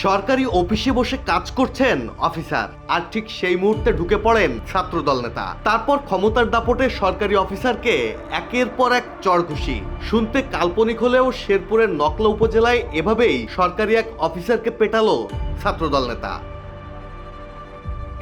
সরকারি অফিসে বসে কাজ করছেন অফিসার। আর ঠিক সেই মুহূর্তে ঢুকে পড়েন ছাত্রদল নেতা। তারপর ক্ষমতার দাপটে সরকারি অফিসারকে একের পর এক চড়ঘুষি শুনতে কাল্পনিক হলেও শেরপুরের নকলা উপজেলায় এভাবেই সরকারি এক অফিসারকে পেটালো ছাত্রদল নেতা।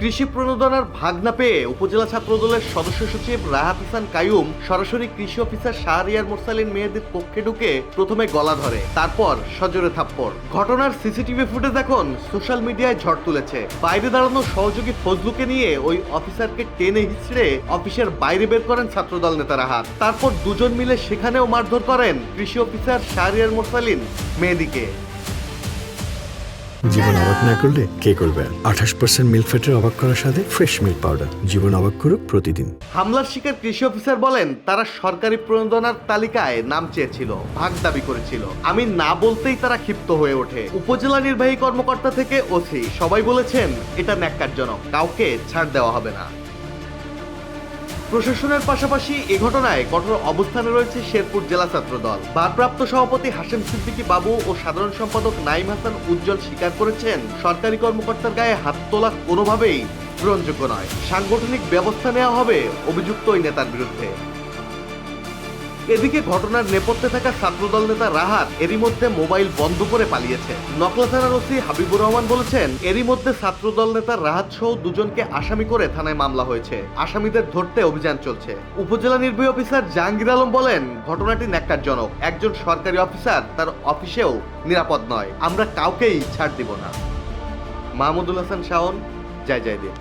কৃষি প্রণোদনার ভাগ না পেয়ে উপজেলা ছাত্রদলের সদস্য সচিব রাহাত হাসান কায়ুম সরাসরি কৃষি অফিসার শাহরিয়ার মোরসালিন মেয়েদের কক্ষে ঢুকে প্রথমে গলা ধরে, তারপর সজোরে থাপ্পড়। ঘটনার সিসিটিভি ফুটেজ এখন সোশ্যাল মিডিয়ায় ঝড় তুলেছে। বাইরে দাঁড়ানো সহযোগী ফজলুকে নিয়ে ওই অফিসারকে টেনে হিচড়ে অফিসের বাইরে বের করেন ছাত্রদল নেতা রাহাত তারপর দুজন মিলে সেখানেও মারধর করেন কৃষি অফিসার শাহরিয়ার মোরসালিন মেহেদিকে। জীবন অবাক না করলে কে করবে? আঠাশ পার্সেন্ট মিল্ক ফ্যাটের অবাক করার সাথে ফ্রেশ মিল্ক পাউডার জীবন অবাক করুক প্রতিদিন। হামলার শিকার কৃষি অফিসার বলেন, তারা সরকারি প্রণোদনার তালিকায় নাম চেয়েছিল, ভাগ দাবি করেছিল। আমি না বলতেই তারা ক্ষিপ্ত হয়ে ওঠে। উপজেলা নির্বাহী কর্মকর্তা থেকে ওসি। সবাই বলেছেন, এটা ন্যাক্কারজনক। কাউকে ছাড় দেওয়া হবে না। প্রশাসনের পাশাপাশি এ ঘটনায় কঠোর অবস্থানে রয়েছে শেরপুর জেলা ছাত্র দল। ভারপ্রাপ্ত সভাপতি হাসেম সিদ্দিকী বাবু ও সাধারণ সম্পাদক নাইম হাসান উজ্জ্বল স্বীকার করেছেন, সরকারি কর্মকর্তার গায়ে হাত তোলা কোনোভাবেই গ্রহণযোগ্য নয়। সাংগঠনিক ব্যবস্থা নেওয়া হবে অভিযুক্ত ওই নেতার বিরুদ্ধে। এদিকে ঘটনার নেপথ্যে থাকা ছাত্রদল নেতা রাহাত এরই মধ্যে মোবাইল বন্ধ করে পালিয়েছে। নকলা থানার ওসি হাবিবুর রহমান বলেছেন, এরই মধ্যে ছাত্রদল নেতা রাহাত সহ দুজনকে আসামি করে থানায় মামলা হয়েছে। আসামিদের ধরতে অভিযান চলছে। উপজেলা নির্বাহী অফিসার জাহাঙ্গীর আলম বলেন, ঘটনাটি ন্যাক্কারজনক। একজন সরকারি অফিসার তার অফিসেও নিরাপদ নয়। আমরা কাউকেই ছাড় দিব না। মাহমুদুল হাসান শাওন, জয় জয় দেব